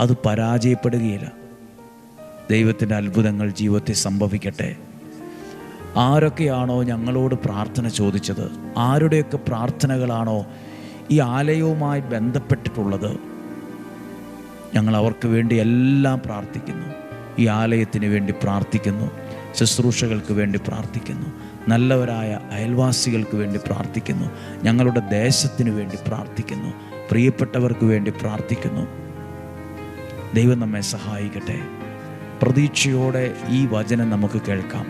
അത് പരാജയപ്പെടുകയില്ല. ദൈവത്തിന്റെ അത്ഭുതങ്ങൾ ജീവിതത്തിൽ സംഭവിക്കട്ടെ. ആരൊക്കെയാണോ ഞങ്ങളോട് പ്രാർത്ഥന ചോദിച്ചത്? ആരുടെയൊക്കെ പ്രാർത്ഥനകളാണോ ഈ ആലയവുമായി ബന്ധപ്പെട്ടിട്ടുള്ളത്? ഞങ്ങൾ അവർക്ക് വേണ്ടി എല്ലാം പ്രാർത്ഥിക്കുന്നു. ഈ ആലയത്തിന് വേണ്ടി പ്രാർത്ഥിക്കുന്നു. ശുശ്രൂഷകൾക്ക് വേണ്ടി പ്രാർത്ഥിക്കുന്നു. നല്ലവരായ അയൽവാസികൾക്ക് വേണ്ടി പ്രാർത്ഥിക്കുന്നു. ഞങ്ങളുടെ ദേശത്തിന് വേണ്ടി പ്രാർത്ഥിക്കുന്നു. പ്രിയപ്പെട്ടവർക്ക് വേണ്ടി പ്രാർത്ഥിക്കുന്നു. ദൈവം നമ്മെ സഹായിക്കട്ടെ. പ്രതീക്ഷയോടെ ഈ വചനം നമുക്ക് കേൾക്കാം.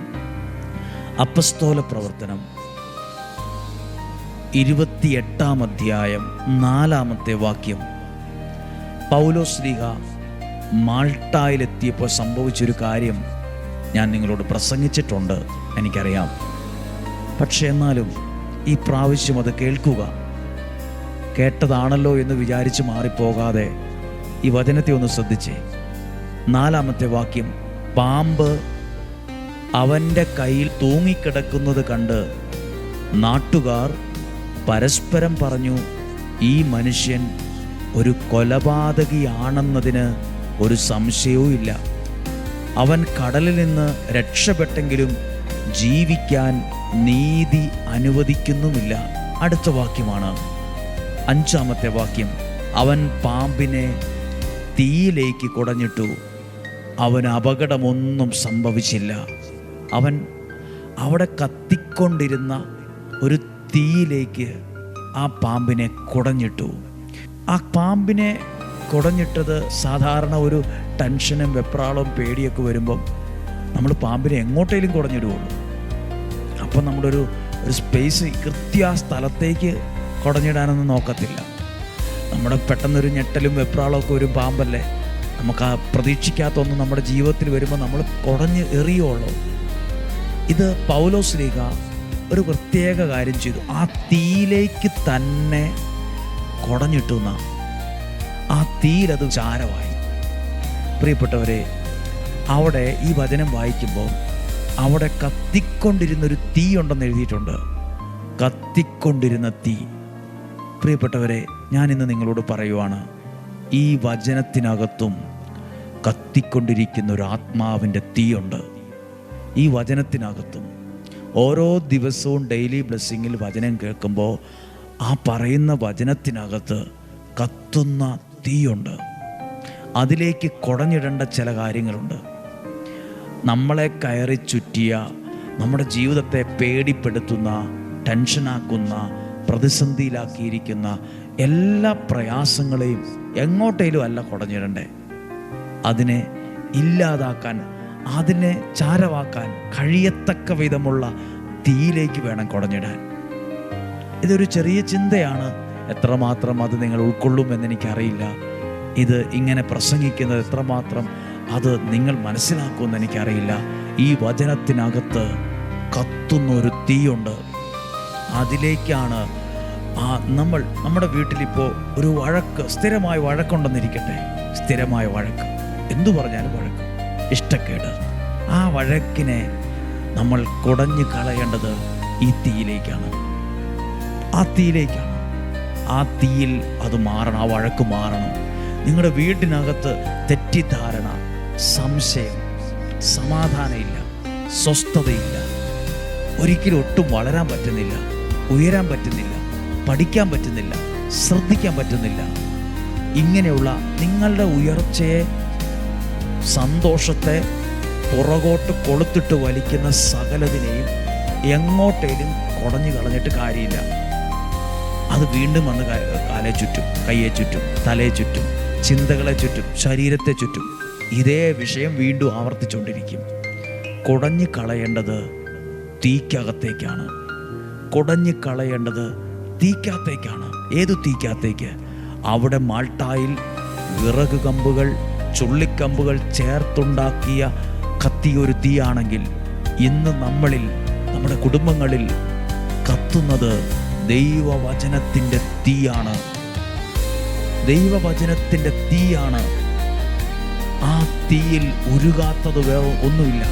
അപ്പസ്തോല പ്രവർത്തനം ഇരുപത്തിയെട്ടാം അധ്യായം നാലാമത്തെ വാക്യം. പൗലോസ്ലിഹ മാൾട്ടായിലെത്തിയപ്പോൾ സംഭവിച്ചൊരു കാര്യം ഞാൻ നിങ്ങളോട് പ്രസംഗിച്ചിട്ടുണ്ട്. എനിക്കറിയാം. പക്ഷേ എന്നാലും ഈ പ്രാവശ്യം അത് കേൾക്കുക. കേട്ടതാണല്ലോ എന്ന് വിചാരിച്ച് മാറിപ്പോകാതെ ഈ വചനത്തെ ഒന്ന് ശ്രദ്ധിച്ചേ. നാലാമത്തെ വാക്യം പാമ്പ് അവന്റെ കയ്യിൽ തൂങ്ങിക്കിടക്കുന്നത് കണ്ട് നാട്ടുകാർ പരസ്പരം പറഞ്ഞു ഈ മനുഷ്യൻ ഒരു കൊലപാതകിയാണെന്നതിന് ഒരു സംശയവും ഇല്ല. അവൻ കടലിൽ നിന്ന് രക്ഷപ്പെട്ടെങ്കിലും ജീവിക്കാൻ നീതി അനുവദിക്കുന്നുമില്ല. അടുത്ത വാക്യമാണ്. അഞ്ചാമത്തെ വാക്യം അവൻ പാമ്പിനെ തീയിലേക്ക് കുടഞ്ഞിട്ടു. അവന് അപകടമൊന്നും സംഭവിച്ചില്ല. അവൻ അവിടെ കത്തിക്കൊണ്ടിരുന്ന ഒരു തീയിലേക്ക് ആ പാമ്പിനെ കുടഞ്ഞിട്ടു. ആ പാമ്പിനെ കുടഞ്ഞിട്ടത് സാധാരണ ഒരു ടെൻഷനും വെപ്രാളവും പേടിയൊക്കെ വരുമ്പം നമ്മൾ പാമ്പിനെ എങ്ങോട്ടേലും കുടഞ്ഞിടുകയുള്ളൂ അപ്പം നമ്മുടെ ഒരു ഒരു സ്പേസ് കൃത്യ ആ സ്ഥലത്തേക്ക് കുടഞ്ഞിടാനൊന്നും നോക്കത്തില്ല. നമ്മുടെ പെട്ടെന്നൊരു ഞെട്ടലും വെപ്രാളമൊക്കെ ഒരു പാമ്പല്ലേ? നമുക്ക് ആ പ്രതീക്ഷിക്കാത്ത ഒന്ന് നമ്മുടെ ജീവിതത്തിൽ വരുമ്പോൾ നമ്മൾ കുടഞ്ഞ് എറിയുള്ളൂ. ഇത് പൗലോസ് ലീഗ ഒരു പ്രത്യേക കാര്യം ചെയ്തു. ആ തീയിലേക്ക് തന്നെ കുടഞ്ഞിട്ടു നാം ആ തീയിലത് ചാരമായി. പ്രിയപ്പെട്ടവരെ അവിടെ ഈ വചനം വായിക്കുമ്പോൾ അവിടെ കത്തിക്കൊണ്ടിരുന്നൊരു തീ ഉണ്ടെന്ന് എഴുതിയിട്ടുണ്ട്. കത്തിക്കൊണ്ടിരുന്ന തീ. പ്രിയപ്പെട്ടവരെ ഞാൻ ഇന്ന് നിങ്ങളോട് പറയുവാണ് ഈ വചനത്തിനകത്തും കത്തിക്കൊണ്ടിരിക്കുന്ന ഒരു ആത്മാവിന്റെ തീയുണ്ട്. ഈ വചനത്തിനകത്തും ഓരോ ദിവസവും ഡെയിലി ബ്ലെസ്സിങ്ങിൽ വചനം കേൾക്കുമ്പോൾ ആ പറയുന്ന വചനത്തിനകത്ത് കത്തുന്ന തീയുണ്ട്. അതിലേക്ക് കുടഞ്ഞിടേണ്ട ചില കാര്യങ്ങളുണ്ട്. നമ്മളെ കയറി ചുറ്റിയ നമ്മുടെ ജീവിതത്തെ പേടിപ്പെടുത്തുന്ന ടെൻഷനാക്കുന്ന പ്രതിസന്ധിയിലാക്കിയിരിക്കുന്ന എല്ലാ പ്രയാസങ്ങളെയും എങ്ങോട്ടേലും അല്ല കുടഞ്ഞിടണ്ടേ. അതിനെ ഇല്ലാതാക്കാൻ അതിനെ ചാരവാക്കാൻ കഴിയത്തക്ക വിധമുള്ള തീയിലേക്ക് വേണം കുടഞ്ഞിടാൻ. ഇതൊരു ചെറിയ ചിന്തയാണ്. എത്രമാത്രം അത് നിങ്ങൾ ഉൾക്കൊള്ളുമെന്ന് എനിക്കറിയില്ല. ഇത് ഇങ്ങനെ പ്രസംഗിക്കുന്നത് എത്രമാത്രം അത് നിങ്ങൾ മനസ്സിലാക്കുമെന്ന് എനിക്കറിയില്ല. ഈ വചനത്തിനകത്ത് കത്തുന്ന ഒരു തീയുണ്ട്. അതിലേക്കാണ് ആ നമ്മൾ നമ്മുടെ വീട്ടിലിപ്പോൾ ഒരു വഴക്ക് സ്ഥിരമായ വഴക്കുണ്ടെന്നിരിക്കട്ടെ. സ്ഥിരമായ വഴക്ക്. എന്തു പറഞ്ഞാലും വഴക്ക്. ഇഷ്ടക്കേട്. ആ വഴക്കിനെ നമ്മൾ കുടഞ്ഞു കളയേണ്ടത് ഈ തീയിലേക്കാണ്. ആ തീയിലേക്കാണ്. ആ തീയിൽ അത് മാറണം ആ വഴക്ക് മാറണം. നിങ്ങളുടെ വീടിനകത്ത് തെറ്റിദ്ധാരണ സംശയം സമാധാനമില്ല സ്വസ്ഥതയില്ല. ഒരിക്കലും ഒട്ടും വളരാൻ പറ്റുന്നില്ല. ഉയരാൻ പറ്റുന്നില്ല പഠിക്കാൻ പറ്റുന്നില്ല ശ്രദ്ധിക്കാൻ പറ്റുന്നില്ല. ഇങ്ങനെയുള്ള നിങ്ങളുടെ ഉയർച്ചയെ സന്തോഷത്തെ പുറകോട്ട് കൊളുത്തിട്ട് വലിക്കുന്ന സകലതിനെയും എങ്ങോട്ടേലും കുടഞ്ഞു കളഞ്ഞിട്ട് കാര്യമില്ല. അത് വീണ്ടും വന്ന് കാലെ ചുറ്റും കയ്യെ ചുറ്റും തലയെ ചുറ്റും ചിന്തകളെ ചുറ്റും ശരീരത്തെ ചുറ്റും ഇതേ വിഷയം വീണ്ടും ആവർത്തിച്ചുകൊണ്ടിരിക്കും. കുടഞ്ഞു കളയേണ്ടത് തീക്കകത്തേക്കാണ് കുടഞ്ഞു കളയേണ്ടത് തീക്കാത്തേക്കാണ്. ഏത് തീക്കാത്തേക്ക്? അവിടെ മാൾട്ടായിൽ വിറക് കമ്പുകൾ ചുള്ളിക്കമ്പുകൾ ചേർത്തുണ്ടാക്കിയ കത്തിയൊരു തീയാണെങ്കിൽ ഇന്ന് നമ്മളിൽ നമ്മുടെ കുടുംബങ്ങളിൽ കത്തുന്നത് ദൈവവചനത്തിന്റെ തീയാണ്. ദൈവവചനത്തിന്റെ തീയാണ്. ആ തീയിൽ ഉരുകാത്തത് വേ ഒന്നുമില്ല.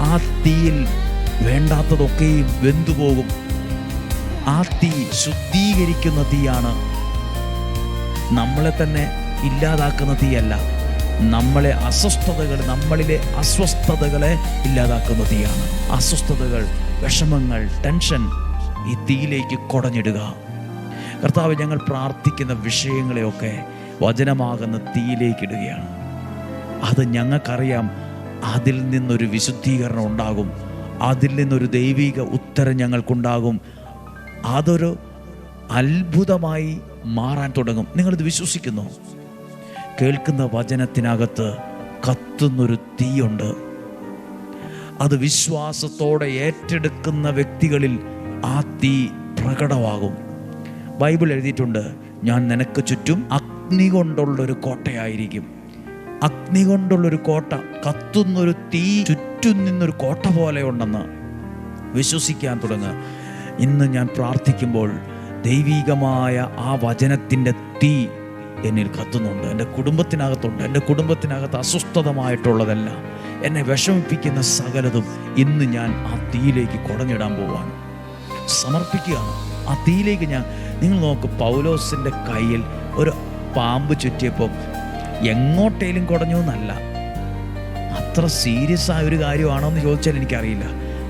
ആ തീയിൽ വേണ്ടാത്തതൊക്കെയും വെന്തുപോകും. ആ തീ ശുദ്ധീകരിക്കുന്ന തീയാണ്. നമ്മളെ തന്നെ ഇല്ലാതാക്കുന്ന തീയല്ല. നമ്മളെ അസ്വസ്ഥതകൾ നമ്മളിലെ അസ്വസ്ഥതകളെ ഇല്ലാതാക്കുന്ന തീയാണ്. അസ്വസ്ഥതകൾ വിഷമങ്ങൾ ടെൻഷൻ ഈ തീയിലേക്ക് കുടഞ്ഞിടുക. കർത്താവ് ഞങ്ങൾ പ്രാർത്ഥിക്കുന്ന വിഷയങ്ങളെയൊക്കെ വചനമാകുന്ന തീയിലേക്ക് ഇടുകയാണ്. അത് ഞങ്ങൾക്കറിയാം അതിൽ നിന്നൊരു വിശുദ്ധീകരണം ഉണ്ടാകും. അതിൽ നിന്നൊരു ദൈവിക ഉത്തരം ഞങ്ങൾക്കുണ്ടാകും. അതൊരു അത്ഭുതമായി മാറാൻ തുടങ്ങും. നിങ്ങളിത് വിശ്വസിക്കുന്നു? കേൾക്കുന്ന വചനത്തിനകത്ത് കത്തുന്നൊരു തീയുണ്ട്. അത് വിശ്വാസത്തോടെ ഏറ്റെടുക്കുന്ന വ്യക്തികളിൽ ആ തീ പ്രകടമാകും. ബൈബിൾ എഴുതിയിട്ടുണ്ട് ഞാൻ നിനക്ക് ചുറ്റും അഗ്നി കൊണ്ടുള്ളൊരു കോട്ടയായിരിക്കും. അഗ്നി കൊണ്ടുള്ളൊരു കോട്ട കത്തുന്നൊരു തീ ചുറ്റും നിന്നൊരു കോട്ട പോലെ ഉണ്ടെന്ന് വിശ്വസിക്കാൻ തുടങ്ങുക. ഇന്ന് ഞാൻ പ്രാർത്ഥിക്കുമ്പോൾ ദൈവീകമായ ആ വചനത്തിന്റെ തീ എന്നിൽ കത്തുന്നുണ്ട്. എന്റെ കുടുംബത്തിനകത്തുണ്ട്. എന്റെ കുടുംബത്തിനകത്ത് അസ്വസ്ഥതമായിട്ടുള്ളതല്ല. എന്നെ വിഷമിപ്പിക്കുന്ന സകലതും ഇന്ന് ഞാൻ ആ തീയിലേക്ക് കുടഞ്ഞിടാൻ പോവാണ്. സമർപ്പിക്കുകയാണ്. ആ തീയിലേക്ക് ഞാൻ നിങ്ങൾ നോക്ക് പൗലോസിന്റെ കയ്യിൽ ഒരു പാമ്പ് ചുറ്റിയപ്പോൾ എങ്ങോട്ടേലും കുടഞ്ഞു എന്നല്ല. അത്ര സീരിയസ് ആയ ഒരു കാര്യമാണോ എന്ന് ചോദിച്ചാൽ എനിക്കറിയില്ല.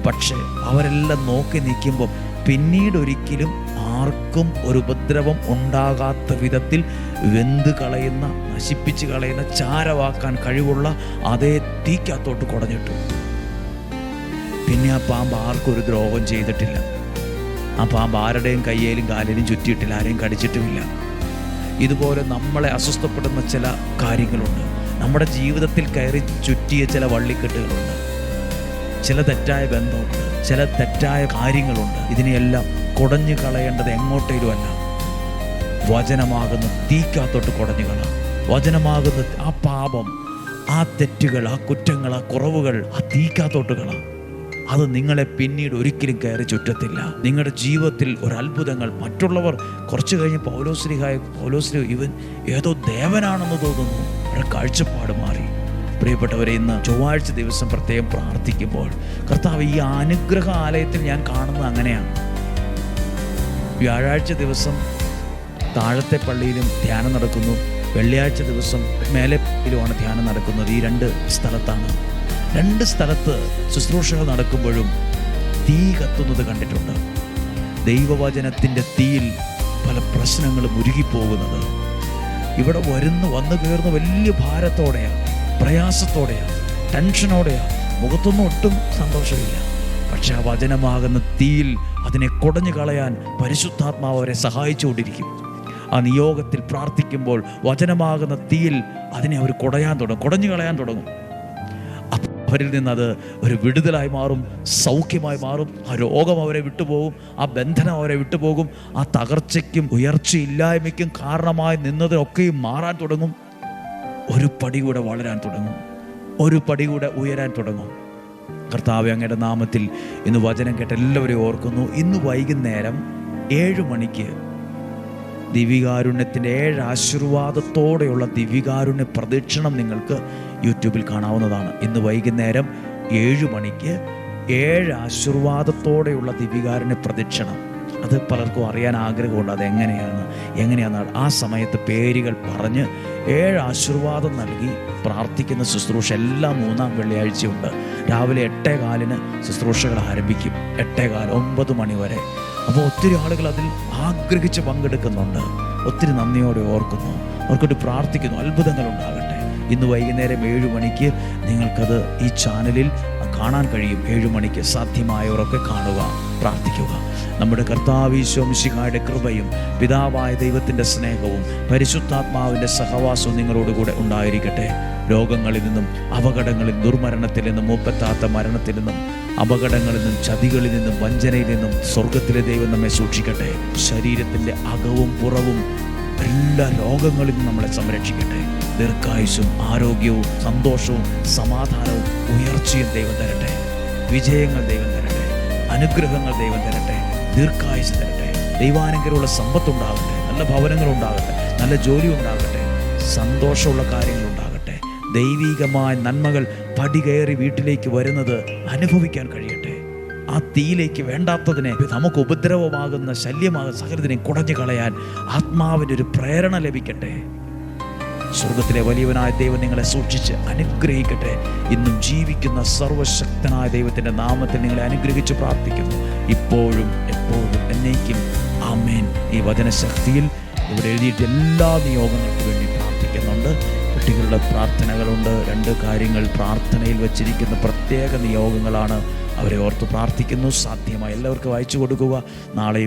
പക്ഷേ അവരെല്ലാം നോക്കി നിൽക്കുമ്പോൾ പിന്നീട് ഒരിക്കലും ആർക്കും ഒരു ഉപദ്രവം ഉണ്ടാകാത്ത വിധത്തിൽ വെന്ത് കളയുന്ന നശിപ്പിച്ച് കളയുന്ന ചാരവാക്കാൻ കഴിവുള്ള അതേ തീക്കകത്തോട്ട് കുടഞ്ഞിട്ടു. പിന്നെ ആ പാമ്പ് ആർക്കും ഒരു ദ്രോഹം ചെയ്തിട്ടില്ല. ആ പാമ്പ് ആരുടെയും കയ്യേലും കാലിലും ചുറ്റിയിട്ടില്ല ആരെയും കടിച്ചിട്ടുമില്ല. ഇതുപോലെ നമ്മളെ അസ്വസ്ഥപ്പെടുന്ന ചില കാര്യങ്ങളുണ്ട്. നമ്മുടെ ജീവിതത്തിൽ കയറി ചുറ്റിയ ചില വള്ളിക്കെട്ടുകളുണ്ട്. ചില തെറ്റായ ബന്ധമുണ്ട് ചില തെറ്റായ കാര്യങ്ങളുണ്ട്. ഇതിനെയെല്ലാം കുടഞ്ഞു കളയേണ്ടത് എങ്ങോട്ടേലുമല്ല. വചനമാകുന്ന തീക്കാത്തോട്ട് കുടഞ്ഞു കള. വചനമാകുന്ന ആ പാപം ആ തെറ്റുകൾ ആ കുറ്റങ്ങൾ ആ കുറവുകൾ ആ തീക്കാത്തോട്ട് കള. അത് നിങ്ങളെ പിന്നീട് ഒരിക്കലും കയറി ചുറ്റത്തില്ല. നിങ്ങളുടെ ജീവിതത്തിൽ ഒരു അത്ഭുതങ്ങൾ മറ്റുള്ളവർ കുറച്ച് കഴിഞ്ഞ് പൗലോശ്രീഹായ പൗലോശ്രീ ഇവൻ ഏതോ ദേവനാണെന്ന് തോന്നുന്നു. അവരുടെ കാഴ്ചപ്പാട് മാറി. പ്രിയപ്പെട്ടവരെ ഇന്ന് ചൊവ്വാഴ്ച ദിവസം പ്രത്യേകം പ്രാർത്ഥിക്കുമ്പോൾ കർത്താവ് ഈ അനുഗ്രഹ ആലയത്തിൽ ഞാൻ കാണുന്നത് അങ്ങനെയാണ്. വ്യാഴാഴ്ച ദിവസം താഴത്തെ പള്ളിയിലും ധ്യാനം നടക്കുന്നു. വെള്ളിയാഴ്ച ദിവസം മേലെ ധ്യാനം നടക്കുന്നത്. ഈ രണ്ട് സ്ഥലത്താണ്. രണ്ട് സ്ഥലത്ത് ശുശ്രൂഷകൾ നടക്കുമ്പോഴും തീ കത്തുന്നത് കണ്ടിട്ടുണ്ട്. ദൈവവചനത്തിന്റെ തീയിൽ പല പ്രശ്നങ്ങളും ഉരുകിപ്പോകുന്നത്. ഇവിടെ വരുന്ന വന്നു കയറുന്ന വലിയ ഭാരത്തോടെയാണ്. പ്രയാസത്തോടെയാണ് ടെൻഷനോടെയാണ്. മുഖത്തൊന്നും ഒട്ടും സന്തോഷമില്ല. പക്ഷെ ആ വചനമാകുന്ന തീയിൽ അതിനെ കുടഞ്ഞു കളയാൻ പരിശുദ്ധാത്മാവ് അവരെ സഹായിച്ചുകൊണ്ടിരിക്കും. ആ നിയോഗത്തിൽ പ്രാർത്ഥിക്കുമ്പോൾ വചനമാകുന്ന തീയിൽ അതിനെ അവർ കുടയാൻ തുടങ്ങും കുടഞ്ഞു കളയാൻ തുടങ്ങും. അവരിൽ നിന്നത് ഒരു വിടുതലായി മാറും സൗഖ്യമായി മാറും. ആ രോഗം അവരെ വിട്ടുപോകും ആ ബന്ധനം അവരെ വിട്ടുപോകും. ആ തകർച്ചയ്ക്കും ഉയർച്ചയില്ലായ്മയ്ക്കും കാരണമായി നിന്നതിനൊക്കെയും മാറാൻ തുടങ്ങും. ഒരു പടി കൂടെ വളരാൻ തുടങ്ങും. ഒരു പടി കൂടെ ഉയരാൻ തുടങ്ങും. കർത്താവ് അങ്ങയുടെ നാമത്തിൽ ഇന്ന് വചനം കേട്ട് എല്ലാവരെയും ഓർക്കുന്നു. ഇന്ന് വൈകുന്നേരം ഏഴ് മണിക്ക് ദിവികാരുണ്യത്തിന്റെ ഏഴ് ആശീർവാദത്തോടെയുള്ള ദിവികാരുണ്യ പ്രദക്ഷിണം നിങ്ങൾക്ക് യൂട്യൂബിൽ കാണാവുന്നതാണ്. ഇന്ന് വൈകുന്നേരം ഏഴ് മണിക്ക് ഏഴ് ആശീർവാദത്തോടെയുള്ള ദിവികാരുണ്യ പ്രദക്ഷിണം. അത് പലർക്കും അറിയാൻ ആഗ്രഹമുണ്ട് അത് എങ്ങനെയാണ് ആ സമയത്ത് പേരുകൾ പറഞ്ഞ് ഏഴ് ആശീർവാദം നൽകി പ്രാർത്ഥിക്കുന്ന ശുശ്രൂഷ എല്ലാ മൂന്നാം വെള്ളിയാഴ്ചയുണ്ട്. രാവിലെ എട്ടേ കാലിന് ശുശ്രൂഷകൾ ആരംഭിക്കും. എട്ടേ കാലം ഒമ്പത് മണി വരെ. അപ്പോൾ ഒത്തിരി ആളുകൾ അതിൽ ആഗ്രഹിച്ച് പങ്കെടുക്കുന്നുണ്ട്. ഒത്തിരി നന്ദിയോടെ ഓർക്കുന്നു. അവർക്കൊട്ട് പ്രാർത്ഥിക്കുന്നു. അത്ഭുതങ്ങൾ ഉണ്ടാകട്ടെ. ഇന്ന് വൈകുന്നേരം ഏഴ് മണിക്ക് നിങ്ങൾക്കത് ഈ ചാനലിൽ കാണാൻ കഴിയും. ഏഴു മണിക്ക് സാധ്യമായവരൊക്കെ കാണുക പ്രാർത്ഥിക്കുക. നമ്മുടെ കർത്താവീശ്വംശിഹായുടെ കൃപയും പിതാവായ ദൈവത്തിന്റെ സ്നേഹവും പരിശുദ്ധാത്മാവിന്റെ സഹവാസവും നിങ്ങളോടുകൂടെ ഉണ്ടായിരിക്കട്ടെ. രോഗങ്ങളിൽ നിന്നും അപകടങ്ങളിൽ ദുർമരണത്തിൽ നിന്നും മൂപ്പത്താത്ത മരണത്തിൽ നിന്നും അപകടങ്ങളിൽ നിന്നും ചതികളിൽ നിന്നും വഞ്ചനയിൽ നിന്നും സ്വർഗത്തിലെ ദൈവം നമ്മെ സൂക്ഷിക്കട്ടെ. ശരീരത്തിന്റെ അകവും പുറവും എല്ലാ രോഗങ്ങളിൽ നിന്നും നമ്മളെ സംരക്ഷിക്കട്ടെ. ദീർഘായുസും ആരോഗ്യവും സന്തോഷവും സമാധാനവും ഉയർച്ചയും ദൈവം തരട്ടെ. വിജയങ്ങൾ ദൈവം തരട്ടെ. അനുഗ്രഹങ്ങൾ ദൈവം തരട്ടെ. ദീർഘായുസ് തരട്ടെ. ദൈവാനുഗ്രഹമുള്ള സമ്പത്തുണ്ടാകട്ടെ. നല്ല ഭവനങ്ങൾ ഉണ്ടാകട്ടെ നല്ല ജോലി ഉണ്ടാകട്ടെ സന്തോഷമുള്ള കാര്യങ്ങൾ ഉണ്ടാകട്ടെ ദൈവികമായ നന്മകൾ പടി കയറി വീട്ടിലേക്ക് വരുന്നത് അനുഭവിക്കാൻ കഴിയട്ടെ. ആ തീയിലേക്ക് വേണ്ടാത്തതിനെ നമുക്ക് ഉപദ്രവമാകുന്ന ശല്യമാകുന്ന സഹൃദിനെ കുടഞ്ഞു കളയാൻ ആത്മാവിന്റെ ഒരു പ്രേരണ ലഭിക്കട്ടെ. സ്വർഗത്തിലെ വലിയവനായ ദൈവം നിങ്ങളെ സൂക്ഷിച്ച് അനുഗ്രഹിക്കട്ടെ. ഇന്നും ജീവിക്കുന്ന സർവശക്തനായ ദൈവത്തിന്റെ നാമത്തിൽ നിങ്ങളെ അനുഗ്രഹിച്ച് പ്രാർത്ഥിക്കുന്നു. ഇപ്പോഴും എപ്പോഴും എന്നേക്കും. ആമേൻ. ഈ വചനശക്തിയിൽ ഇവിടെ എഴുതിയിട്ട് എല്ലാ നിയോഗങ്ങൾക്കും വേണ്ടി പ്രാർത്ഥിക്കുന്നുണ്ട്. കുട്ടികളുടെ പ്രാർത്ഥനകളുണ്ട്. രണ്ട് കാര്യങ്ങൾ പ്രാർത്ഥനയിൽ വച്ചിരിക്കുന്ന പ്രത്യേക നിയോഗങ്ങളാണ് അവരെ ഓർത്ത് പ്രാർത്ഥിക്കുന്നു. സാധ്യമായി എല്ലാവർക്കും വായിച്ചു കൊടുക്കുക. നാളെയും